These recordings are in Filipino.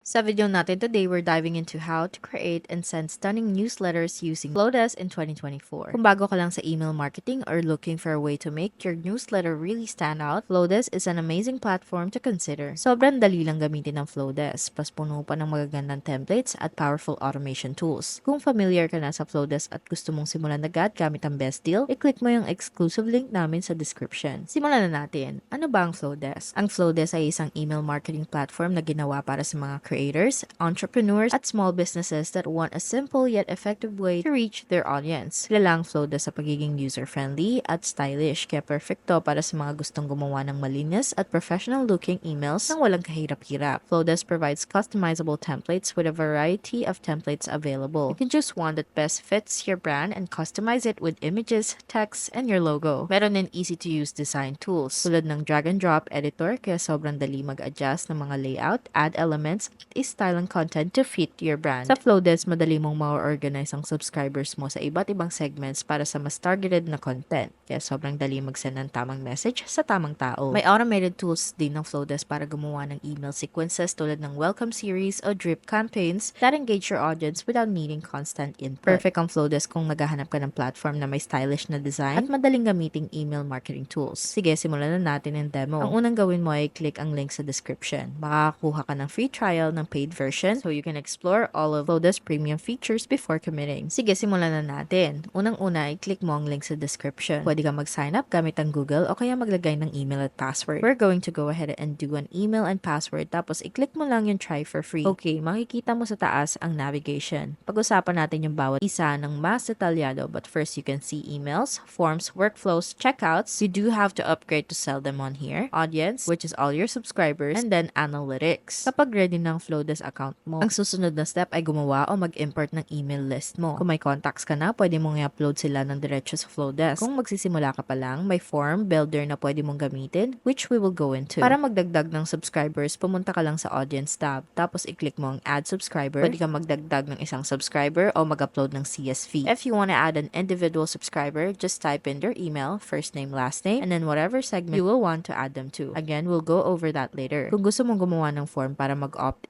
Sa video natin today, we're diving into how to create and send stunning newsletters using Flowdesk in 2024. Kung bago ka lang sa email marketing or looking for a way to make your newsletter really stand out, Flowdesk is an amazing platform to consider. Sobrang dali lang gamitin ng Flowdesk, plus puno pa ng magagandang templates at powerful automation tools. Kung familiar ka na sa Flowdesk at gusto mong simulan agad gamit ang best deal, i-click mo yung exclusive link namin sa description. Simulan na natin. Ano ba ang Flowdesk? Ang Flowdesk ay isang email marketing platform na ginawa para sa mga creators, entrepreneurs, at small businesses that want a simple yet effective way to reach their audience. Kilala ang Flowdesk sa pagiging user-friendly at stylish, kaya perfecto para sa mga gustong gumawa ng malinis at professional-looking emails nang walang kahirap-hirap. Flowdesk provides customizable templates with a variety of templates available. You can choose one that best fits your brand and customize it with images, text, and your logo. Meron din easy-to-use design tools tulad ng drag-and-drop editor kaya sobrang dali mag-adjust ng mga layout, add elements, at i-style ang content to fit your brand. Sa Flowdesk, madali mong ma-organize ang subscribers mo sa iba't ibang segments para sa mas targeted na content. Kaya sobrang dali mag-send ng tamang message sa tamang tao. May automated tools din ng Flowdesk para gumawa ng email sequences tulad ng welcome series o drip campaigns that engage your audience without needing constant input. Perfect ang Flowdesk kung naghahanap ka ng platform na may stylish na design at madaling gamiting email marketing tools. Sige, simulan na natin ang demo. Ang unang gawin mo ay click ang link sa description. Makakakuha ka ng free trial ng paid version so you can explore all of Flowdesk premium features before committing. Sige, simulan na natin. Unang-una, i-click mo ang link sa description. Pwede ka mag-sign up gamit ang Google o kaya maglagay ng email at password. We're going to go ahead and do an email and password tapos i-click mo lang yung try for free. Okay, makikita mo sa taas ang navigation. Pag-usapan natin yung bawat isa ng mas detalyado but first you can see emails, forms, workflows, checkouts. You do have to upgrade to sell them on here. Audience, which is all your subscribers, and then analytics. Kapag ready ng Flowdesk account mo, ang susunod na step ay gumawa o mag-import ng email list mo. Kung may contacts ka na, pwede mong i-upload sila ng diretso sa Flowdesk. Kung magsisimula ka pa lang, may form builder na pwede mong gamitin, which we will go into. Para magdagdag ng subscribers, pumunta ka lang sa audience tab, tapos i-click mo ang add subscriber. Pwede ka magdagdag ng isang subscriber o mag-upload ng CSV. If you want to add an individual subscriber, just type in their email, first name, last name, and then whatever segment you will want to add them to. Again, we'll go over that later. Kung gusto mong gumawa ng form para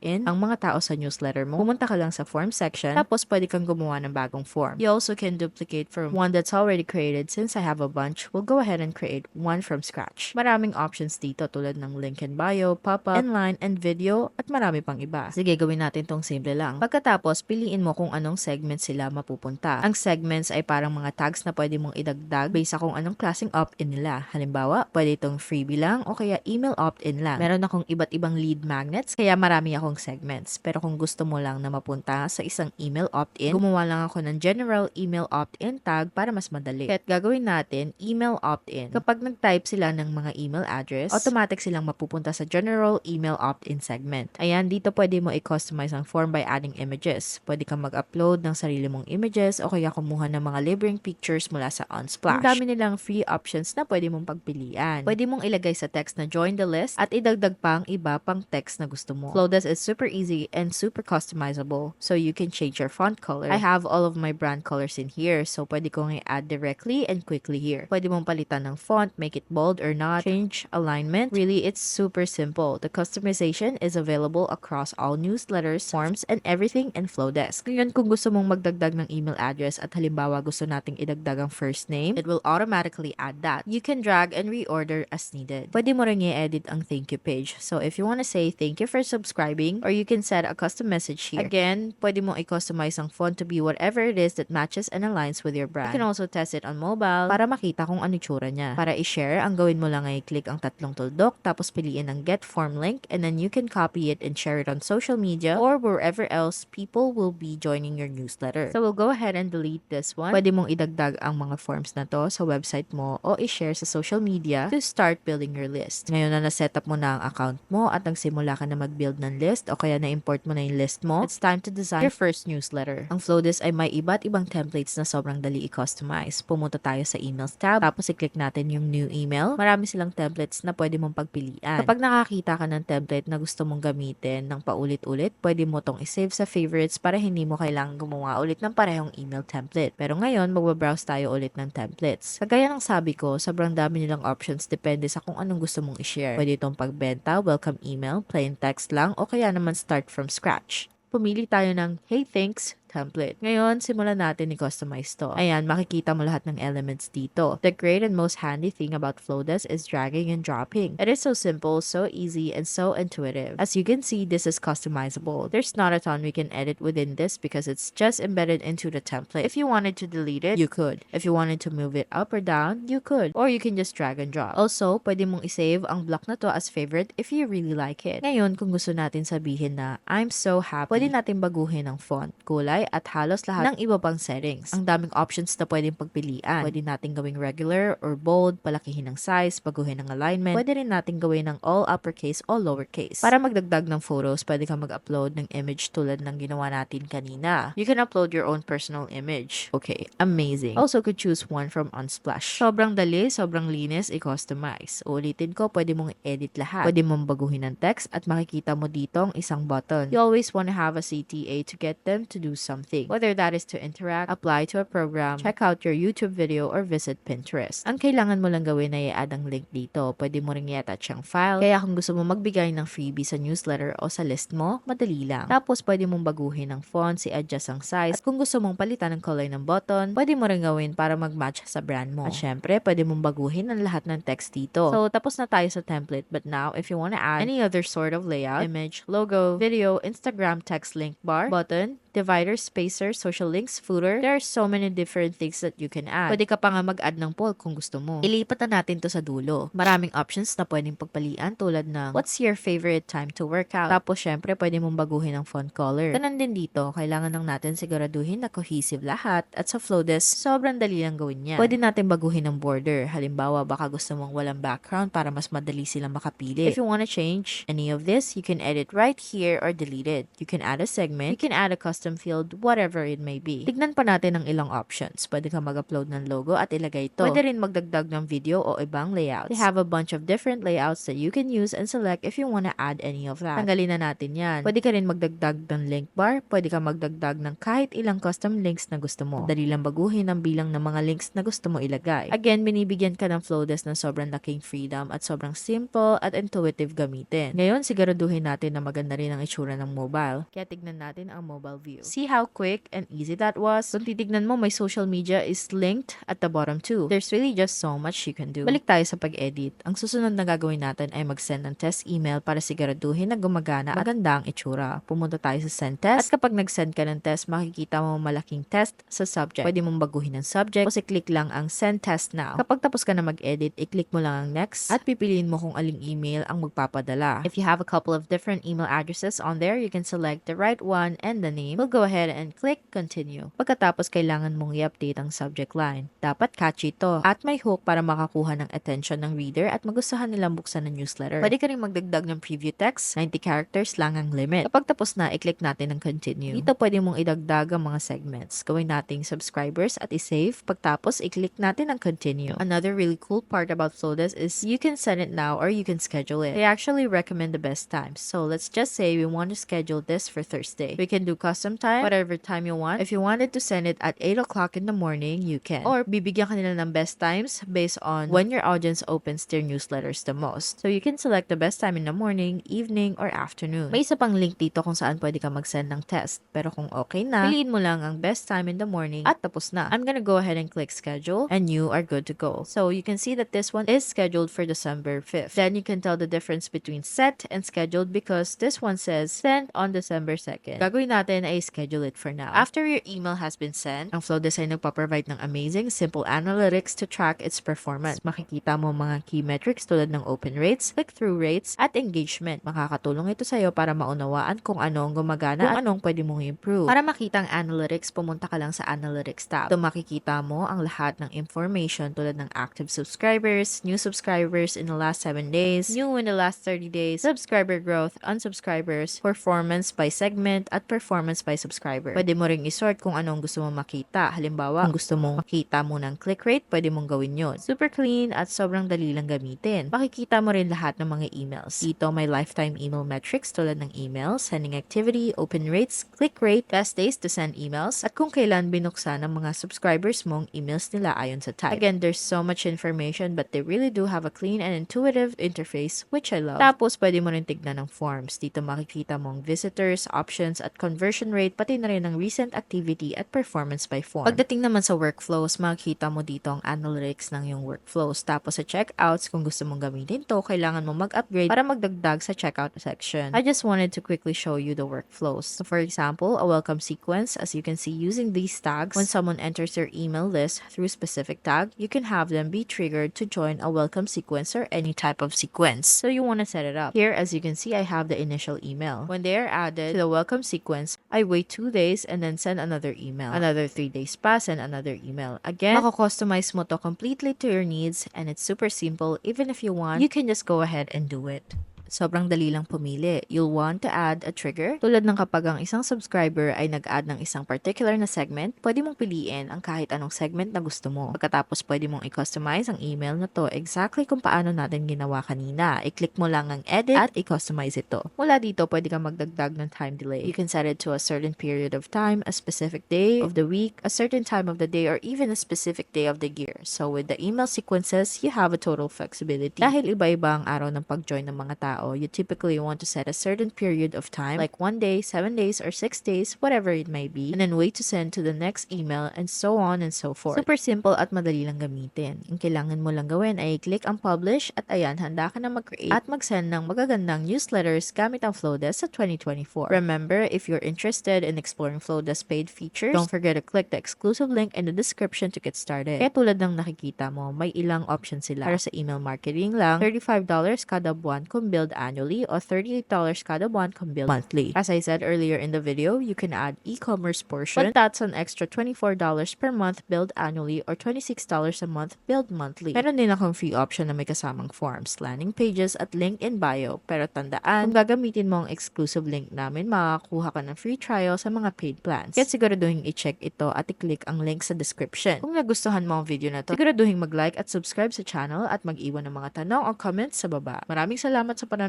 mag-opt-in ang mga tao sa newsletter mo, pumunta ka lang sa form section, tapos pwede kang gumawa ng bagong form. You also can duplicate from one that's already created. Since I have a bunch, we'll go ahead and create one from scratch. Maraming options dito tulad ng link in bio, pop-up, inline, and video, at marami pang iba. Sige, gawin natin tong simple lang. Pagkatapos, piliin mo kung anong segment sila mapupunta. Ang segments ay parang mga tags na pwede mong idagdag based sa kung anong klaseng opt-in nila. Halimbawa, pwede itong freebie lang o kaya email opt-in lang. Meron akong iba't ibang lead magnets, kaya marami akong segments. Pero kung gusto mo lang na mapunta sa isang email opt-in, gumawa lang ako ng general email opt-in tag para mas madali. Kaya gagawin natin email opt-in. Kapag nag-type sila ng mga email address, automatic silang mapupunta sa general email opt-in segment. Ayan, dito pwede mo i-customize ang form by adding images. Pwede kang mag-upload ng sarili mong images o kaya kumuha ng mga libreng pictures mula sa Unsplash. Ang dami nilang free options na pwede mong pagpilian. Pwede mong ilagay sa text na join the list at idagdag pa ang iba pang text na gusto mo. Flowdesk is super easy and super customizable so you can change your font color. I have all of my brand colors in here so pwede kong i-add directly and quickly here. Pwede mong palitan ng font, make it bold or not, change alignment. Really, it's super simple. The customization is available across all newsletters, forms, and everything in Flowdesk. Ngayon, kung gusto mong magdagdag ng email address at halimbawa gusto nating idagdag ang first name, it will automatically add that. You can drag and reorder as needed. Pwede mo rin i-edit ang thank you page. So if you want to say thank you for subscribing or you can set a custom message here. Again, pwede mo i-customize ang font to be whatever it is that matches and aligns with your brand. You can also test it on mobile para makita kung ano tsura niya. Para i-share, ang gawin mo lang ay click ang tatlong tuldok tapos piliin ang get form link and then you can copy it and share it on social media or wherever else people will be joining your newsletter. So we'll go ahead and delete this one. Pwede mong idagdag ang mga forms na to sa website mo o i-share sa social media to start building your list. Ngayon na na-set up mo na ang account mo at nagsimula ka na mag-build ng list o kaya na-import mo na yung list mo, it's time to design your first newsletter. Ang Flowdesk ay may iba't ibang templates na sobrang dali i-customize. Pumunta tayo sa emails tab, tapos i-click natin yung new email. Marami silang templates na pwede mong pagpilian. Kapag nakakita ka ng template na gusto mong gamitin ng paulit-ulit, pwede mo tong i-save sa favorites para hindi mo kailangan gumawa ulit ng parehong email template. Pero ngayon, magbabrowse tayo ulit ng templates. Kagaya ng sabi ko, sobrang dami nilang options depende sa kung anong gusto mong i-share. Pwede itong pagbenta, welcome email, plain text lang, o kaya kaya naman start from scratch. Pumili tayo ng Hey Thanks template. Ngayon, simulan natin i-customize to. Ayan, makikita mo lahat ng elements dito. The great and most handy thing about Flowdesk is dragging and dropping. It is so simple, so easy, and so intuitive. As you can see, this is customizable. There's not a ton we can edit within this because it's just embedded into the template. If you wanted to delete it, you could. If you wanted to move it up or down, you could. Or you can just drag and drop. Also, pwede mong isave ang block na to as favorite if you really like it. Ngayon, kung gusto natin sabihin na I'm so happy, pwede natin baguhin ang font, kulay, at halos lahat ng iba pang settings. Ang daming options na pwedeng pagpilian. Pwede natin gawing regular or bold, palakihin ng size, baguhin ng alignment. Pwede rin natin gawin ng all uppercase o lowercase. Para magdagdag ng photos, pwede kang mag-upload ng image tulad ng ginawa natin kanina. You can upload your own personal image. Okay, amazing. Also could choose one from Unsplash. Sobrang dali, sobrang linis, i-customize. Ulitin ko, pwede mong edit lahat. Pwede mong baguhin ng text at makikita mo dito ang isang button. You always want to have a CTA to get them to do something. Whether that is to interact, apply to a program, check out your YouTube video, or visit Pinterest. Ang kailangan mo lang gawin ay i-add ang link dito. Pwede mo rin i-attach ang file. Kaya kung gusto mo magbigay ng freebie sa newsletter o sa list mo, madali lang. Tapos pwede mong baguhin ang fonts, i-adjust ang size. At kung gusto mong palitan ang color ng button, pwede mo rin gawin para mag-match sa brand mo. At syempre, pwede mong baguhin ang lahat ng text dito. So, tapos na tayo sa template. But now, if you want to add any other sort of layout, image, logo, video, Instagram text link bar, button, divider, spacer, social links, footer. There are so many different things that you can add. Pwede ka pa nga mag-add ng poll kung gusto mo. Ilipat na natin to sa dulo. Maraming options na pwedeng pagpalian tulad ng what's your favorite time to work out? Tapos syempre pwede mong baguhin ang font color. Ganun din dito, kailangan lang natin siguraduhin na cohesive lahat at sa Flowdesk, sobrang dali lang gawin yan. Pwede natin baguhin ang border. Halimbawa, baka gusto mong walang background para mas madali silang makapili. If you want to change any of this, you can edit right here or delete it. You can add a segment, you can add a custom field, whatever it may be. Tignan pa natin ang ilang options. Pwede ka mag-upload ng logo at ilagay ito. Pwede rin magdagdag ng video o ibang layouts. They have a bunch of different layouts that you can use and select if you want to add any of that. Tanggalin na natin yan. Pwede ka rin magdagdag ng link bar. Pwede ka magdagdag ng kahit ilang custom links na gusto mo. Dali lang baguhin ang bilang ng mga links na gusto mo ilagay. Again, binibigyan ka ng Flowdesk ng sobrang laking freedom at sobrang simple at intuitive gamitin. Ngayon, siguraduhin natin na maganda rin ang itsura ng mobile. Kaya tignan natin ang mobile view. See how quick and easy that was? Kung titignan mo, my social media is linked at the bottom too. There's really just so much you can do. Balik tayo sa pag-edit. Ang susunod na gagawin natin ay mag-send ng test email para siguraduhin na gumagana at maganda ang itsura. Pumunta tayo sa send test. At kapag nag-send ka ng test, makikita mo malaking test sa subject. Pwede mong baguhin ang subject o click lang ang send test now. Kapag tapos ka na mag-edit, i-click mo lang ang next at pipiliin mo kung aling email ang magpapadala. If you have a couple of different email addresses on there, you can select the right one and the name. We'll go ahead and click continue. Pagkatapos, kailangan mong i-update ang subject line. Dapat catchy to at may hook para makakuha ng attention ng reader at magustuhan nilang buksan ng newsletter. Pwede ka rin magdagdag ng preview text, 90 characters lang ang limit. Kapag tapos na, i-click natin ang continue. Dito pwede mong idagdag ang mga segments. Gawin nating subscribers at i-save. Pagtapos, i-click natin ang continue. Another really cool part about Flowdesk is you can send it now or you can schedule it. They actually recommend the best times. So let's just say we want to schedule this for Thursday. We can do custom time, whatever time you want. If you wanted to send it at 8 o'clock in the morning, you can. Or bibigyan ka nila ng best times based on when your audience opens their newsletters the most. So you can select the best time in the morning, evening, or afternoon. May isa pang link dito kung saan pwede ka mag-send ng test. Pero kung okay na, piliin mo lang ang best time in the morning at tapos na. I'm gonna go ahead and click schedule and you are good to go. So you can see that this one is scheduled for December 5th. Then you can tell the difference between set and scheduled because this one says sent on December 2nd. Gagawin natin ay schedule it for now. After your email has been sent, ang Flow Design nagpa-provide ng amazing, simple analytics to track its performance. Makikita mo mga key metrics tulad ng open rates, click-through rates, at engagement. Makakatulong ito sa'yo para maunawaan kung ano ang gumagana at anong pwede mong improve. Para makita ang analytics, pumunta ka lang sa analytics tab. Ito makikita mo ang lahat ng information tulad ng active subscribers, new subscribers in the last 7 days, new in the last 30 days, subscriber growth, unsubscribers, performance by segment, at performance by subscriber. Subscriber. Pwede mo ring isort kung anong gusto mo makita. Halimbawa, kung gusto mong makita mo ng click rate, pwede mong gawin yun. Super clean at sobrang dali lang gamitin. Makikita mo rin lahat ng mga emails. Dito may lifetime email metrics tulad ng email, sending activity, open rates, click rate, best days to send emails, at kung kailan binuksan ng mga subscribers mong emails nila ayon sa type. Again, there's so much information but they really do have a clean and intuitive interface which I love. Tapos, pwede mo rin tignan ng forms. Dito makikita mong visitors, options, at conversion rate, pati na rin ang recent activity at performance by form. Pagdating naman sa workflows, makikita mo dito ang analytics ng yung workflows. Tapos sa checkouts, kung gusto mong gamitin to, kailangan mo mag-upgrade para magdagdag sa checkout section. I just wanted to quickly show you the workflows. So for example, a welcome sequence, as you can see using these tags, when someone enters your email list through specific tag, you can have them be triggered to join a welcome sequence or any type of sequence. So you want to set it up. Here, as you can see, I have the initial email. When they are added to the welcome sequence, I wait two days and then send another email. Another three days pass and another email. Again, mako-customize mo to completely to your needs and it's super simple. Even if you want, you can just go ahead and do it. Sobrang dali lang pumili. You'll want to add a trigger. Tulad ng kapag ang isang subscriber ay nag-add ng isang particular na segment, pwede mong piliin ang kahit anong segment na gusto mo. Pagkatapos, pwede mong i-customize ang email na to exactly kung paano natin ginawa kanina. I-click mo lang ang edit at i-customize ito. Mula dito, pwede kang magdagdag ng time delay. You can set it to a certain period of time, a specific day of the week, a certain time of the day, or even a specific day of the year. So with the email sequences, you have a total flexibility. Dahil iba-iba ang araw ng pag-join ng mga tao, you typically want to set a certain period of time, like one day, seven days, or six days, whatever it may be, and then wait to send to the next email, and so on and so forth. Super simple at madali lang gamitin. Ang kailangan mo lang gawin ay click ang publish at ayan, handa ka na mag-create at mag-send ng magagandang newsletters gamit ang Flowdesk sa 2024. Remember, if you're interested in exploring Flowdesk paid features, don't forget to click the exclusive link in the description to get started. Kaya tulad ng nakikita mo, may ilang options sila. Para sa email marketing lang, $35 kada buwan kung billed annually o $38 kada buwan kung billed monthly. As I said earlier in the video, you can add e-commerce portion, but that's an extra $24 per month billed annually or $26 a month billed monthly. Meron din akong free option na may kasamang forms, landing pages at link in bio. Pero tandaan, kung gagamitin mo ang exclusive link namin, makakakuha ka ng free trial sa mga paid plans. Kaya siguraduhin i-check ito at i-click ang link sa description. Kung nagustuhan mo ang video na to, siguraduhin mag-like at subscribe sa channel at mag-iwan ng mga tanong o comments sa baba. Maraming salamat sa panonood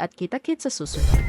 at kita-kits sa susunod.